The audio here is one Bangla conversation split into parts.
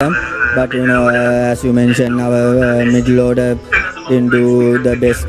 But you know, as you mentioned, our uh, middle order didn't do the best.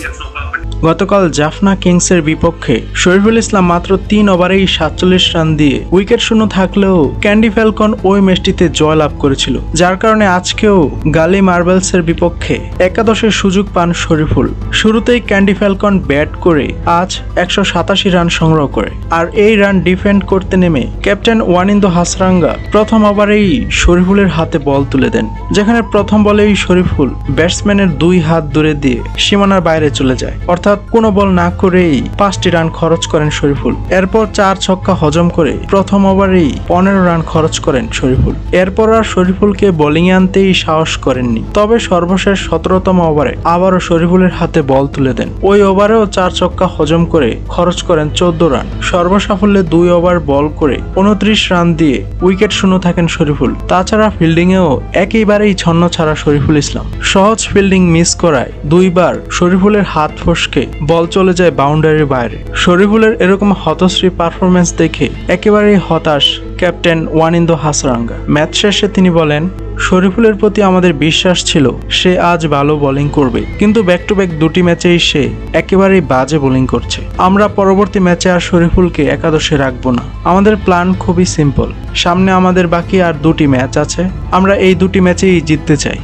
গতকাল জাফনা কিংসের বিপক্ষে শরীফুল ইসলাম মাত্র তিন ওভারেই সাতচল্লিশ রান দিয়ে উইকেট শূন্য থাকলেও ক্যান্ডি ফ্যালকন ওই ম্যাচটিতে জয়লাভ করেছিল, যার কারণে আজকেও গালি মার্বেলসের বিপক্ষে একাদশের সুযোগ পান শরীফুল। শুরুতেই ক্যান্ডি ফ্যালকন ব্যাট করে আজ একশো সাতাশি রান সংগ্রহ করে, আর এই রান ডিফেন্ড করতে নেমে ক্যাপ্টেন ওয়ানিন্দো হাসরাঙ্গা প্রথম ওভারেই শরীফুলের হাতে বল তুলে দেন, যেখানে প্রথম বলেই শরীফুল ব্যাটসম্যানের দুই হাত দূরে দিয়ে সীমানার বাইরে চলে যায়। অর্থাৎ কোনো বল না করেই পাঁচটি রান খরচ করেন শরীফুল। এরপর চার ছক্কা হজম করে প্রথম ওভারেই পনেরো রান খরচ করেন শরীফুল। এরপর আর শরীফুলকে বোলিংয়ে আনতেই সাহস করেননি। তবে সর্বশেষ সতেরোতম ওভারে আবারও শরীফুলের হাতে বল তুলে দেন। ওই ওভারেও চার ছক্কা হজম করে খরচ করেন চোদ্দ রান। সর্বসাফল্যে দুই ওভার বল করে উনত্রিশ রান দিয়ে উইকেট শূন্য থাকেন শরীফুল। তাছাড়া ফিল্ডিংয়েও একেবারেই ছন্ন ছাড়া শরীফুল ইসলাম। সহজ ফিল্ডিং মিস করায় দুইবার শরীফুলের হাত ফসকে বল চলে যায় বাউন্ডারির বাইরে। শরীফুলের এরকম হতশ্রী পারফরমেন্স দেখে একেবারেই হতাশ ক্যাপ্টেন ওয়ানিন্দো হাসরাঙ্গা। ম্যাচ শেষে তিনি বলেন, শরীফুলের প্রতি আমাদের বিশ্বাস ছিল, সে আজ ভালো বোলিং করবে। কিন্তু ব্যাক টু ব্যাক দুটি ম্যাচেই সে একেবারেই বাজে বোলিং করছে। আমরা পরবর্তী ম্যাচে আর শরীফুলকে একাদশে রাখব না। আমাদের প্ল্যান খুবই সিম্পল সামনে আমাদের বাকি আর দুটি ম্যাচ আছে। আমরা এই দুটি ম্যাচেই জিততে চাই।